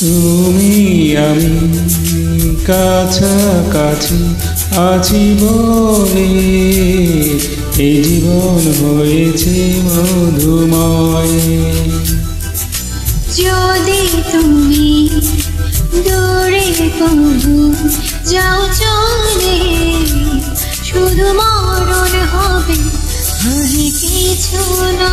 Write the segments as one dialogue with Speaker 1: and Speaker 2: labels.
Speaker 1: তুমি আমি কাছাকাছি আছি বলে এই জীবন হয়েছে মধুময়।
Speaker 2: যদি তুমি দূরে কবু যাও চলে, শুধু মরণ হবে আর কিছু না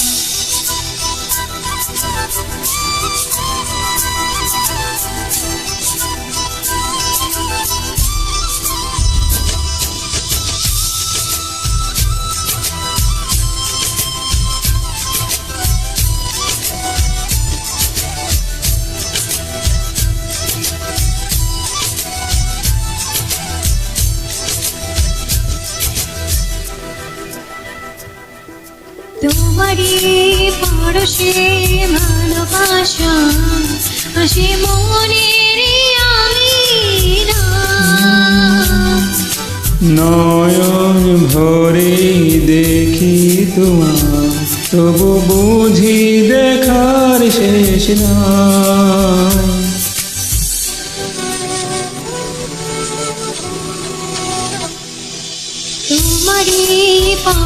Speaker 2: তোমারই পরশে ভালোবাসা হাসি মনের আমি
Speaker 1: নয়ন ভরে দেখি তোমার তবু বুঝি দেখার শেষ নাই।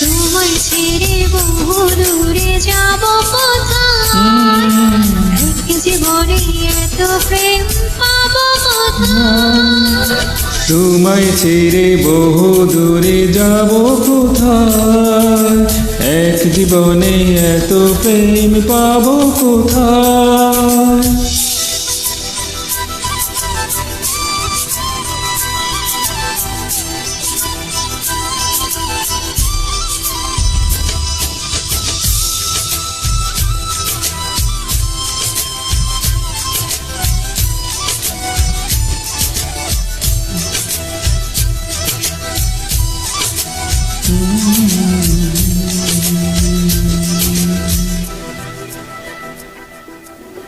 Speaker 2: তোমায় ছেড়ে বহু দূরে যাব কোথায়? জীবনে এত প্রেম পাবো
Speaker 1: তোমায় ছেড়ে বহু দূরে যাব কোথায়? এক জীবনে এত প্রেম পাবো কোথায়?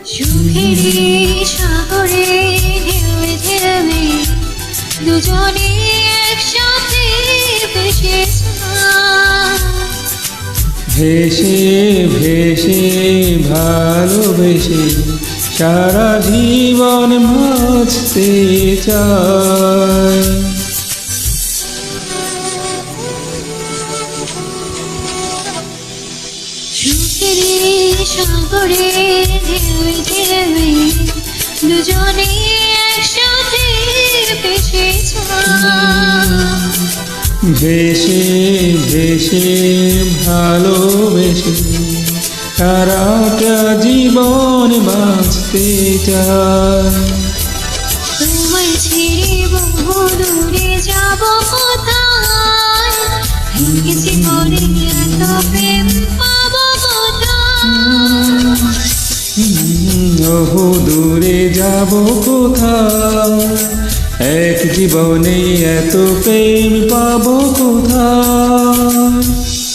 Speaker 2: সুখের সাগরে ঢেউে ঢেউে দুজনে একসাথে ভেসে।
Speaker 1: ভেসে ভেসে ভালোবেসে সারা জীবন মাছতে চায়
Speaker 2: সাগরে ঢেউে ঢেউে দুজনে একসাথে ভেসে।
Speaker 1: ভেসে ভেসে ভালোবেসে সারাটা জীবন বাঁচতে চায় বহু দূরে যাব কোথায়? এক জীবনে এত প্রেম পাবো কোথায়?